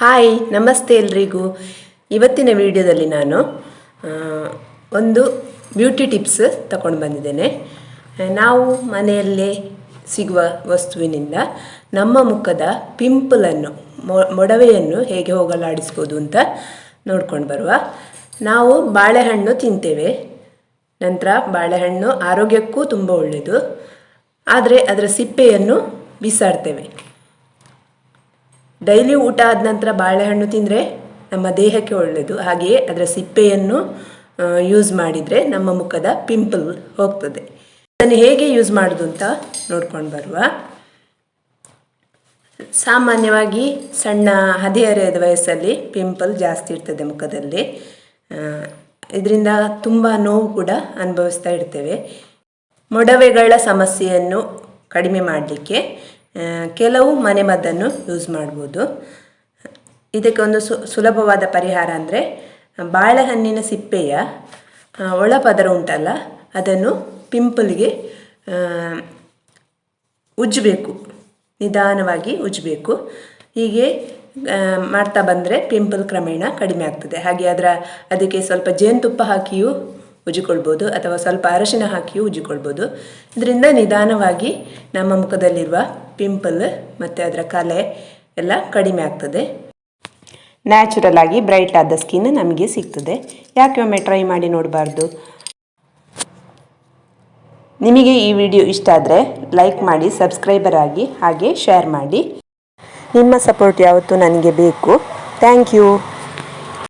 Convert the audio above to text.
Hi, ನಮಸ್ತೆ ಎಲ್ರಿಗೂ. ಇವತ್ತಿನ ವಿಡಿಯೋದಲ್ಲಿ ನಾನು ಒಂದು ಬ್ಯೂಟಿ ಟಿಪ್ಸ್ ತಗೊಂಡು ಬಂದಿದ್ದೇನೆ. ನಾವು ಮನೆಯಲ್ಲೇ ಸಿಗುವ ವಸ್ತುವಿನಿಂದ ನಮ್ಮ ಮುಖದ ಪಿಂಪಲನ್ನು ಮೊಡವೆಯನ್ನು ಹೇಗೆ ಹೋಗಲಾಡಿಸ್ಬೋದು ಅಂತ ನೋಡ್ಕೊಂಡು ಬರುವ. ನಾವು ಬಾಳೆಹಣ್ಣು ತಿಂತೇವೆ. ನಂತರ ಬಾಳೆಹಣ್ಣು ಆರೋಗ್ಯಕ್ಕೂ ತುಂಬ ಒಳ್ಳೆಯದು ಆದರೆ ಅದರ ಸಿಪ್ಪೆಯನ್ನು ಬಿಸಾಡ್ತೇವೆ. ಡೈಲಿ ಊಟ ಆದ ನಂತರ ಬಾಳೆಹಣ್ಣು ತಿಂದರೆ ನಮ್ಮ ದೇಹಕ್ಕೆ ಒಳ್ಳೆಯದು ಹಾಗೆಯೇ ಅದರ ಸಿಪ್ಪೆಯನ್ನು ಯೂಸ್ ಮಾಡಿದರೆ ನಮ್ಮ ಮುಖದ ಪಿಂಪಲ್ ಹೋಗ್ತದೆ. ಅದನ್ನು ಹೇಗೆ ಯೂಸ್ ಮಾಡೋದು ಅಂತ ನೋಡ್ಕೊಂಡು ಬರುವ. ಸಾಮಾನ್ಯವಾಗಿ ಸಣ್ಣ ಹದಿಹರೆಯದ ವಯಸ್ಸಲ್ಲಿ ಪಿಂಪಲ್ ಜಾಸ್ತಿ ಇರ್ತದೆ ಮುಖದಲ್ಲಿ. ಇದರಿಂದ ತುಂಬ ನೋವು ಕೂಡ ಅನುಭವಿಸ್ತಾ ಇರ್ತೇವೆ. ಮೊಡವೆಗಳ ಸಮಸ್ಯೆಯನ್ನು ಕಡಿಮೆ ಮಾಡಲಿಕ್ಕೆ ಕೆಲವು ಮನೆಮದ್ದನ್ನು ಯೂಸ್ ಮಾಡ್ಬೋದು. ಇದಕ್ಕೆ ಒಂದು ಸುಲಭವಾದ ಪರಿಹಾರ ಅಂದರೆ, ಬಾಳೆಹಣ್ಣಿನ ಸಿಪ್ಪೆಯ ಒಳ ಒಳಪದರ ಉಂಟಲ್ಲ, ಅದನ್ನು ಪಿಂಪಲ್ಗೆ ಉಜ್ಜಬೇಕು. ನಿಧಾನವಾಗಿ ಉಜ್ಜಬೇಕು. ಹೀಗೆ ಮಾಡ್ತಾ ಬಂದರೆ ಪಿಂಪಲ್ ಕ್ರಮೇಣ ಕಡಿಮೆ ಆಗ್ತದೆ. ಹಾಗೆ ಅದರ, ಅದಕ್ಕೆ ಸ್ವಲ್ಪ ಜೇನುತುಪ್ಪ ಹಾಕಿಯೂ ಉಜ್ಜಿಕೊಳ್ಬೋದು, ಅಥವಾ ಸ್ವಲ್ಪ ಅರಶಿನ ಹಾಕಿಯೂ ಉಜ್ಜಿಕೊಳ್ಬೋದು. ಇದರಿಂದ ನಿಧಾನವಾಗಿ ನಮ್ಮ ಮುಖದಲ್ಲಿರುವ ಪಿಂಪಲ್ ಮತ್ತು ಅದರ ಕಲೆ ಎಲ್ಲ ಕಡಿಮೆ ಆಗ್ತದೆ. ನ್ಯಾಚುರಲ್ ಆಗಿ ಬ್ರೈಟ್ ಆದ ಸ್ಕಿನ್ ನಮಗೆ ಸಿಗ್ತದೆ. ಯಾಕೆ ಒಮ್ಮೆ ಟ್ರೈ ಮಾಡಿ ನೋಡಬಾರ್ದು? ನಿಮಗೆ ಈ ವಿಡಿಯೋ ಇಷ್ಟ ಆದರೆ ಲೈಕ್ ಮಾಡಿ ಸಬ್ಸ್ಕ್ರೈಬರ್ ಆಗಿ, ಹಾಗೆ ಶೇರ್ ಮಾಡಿ. ನಿಮ್ಮ ಸಪೋರ್ಟ್ ಯಾವತ್ತೂ ನನಗೆ ಬೇಕು. Thank you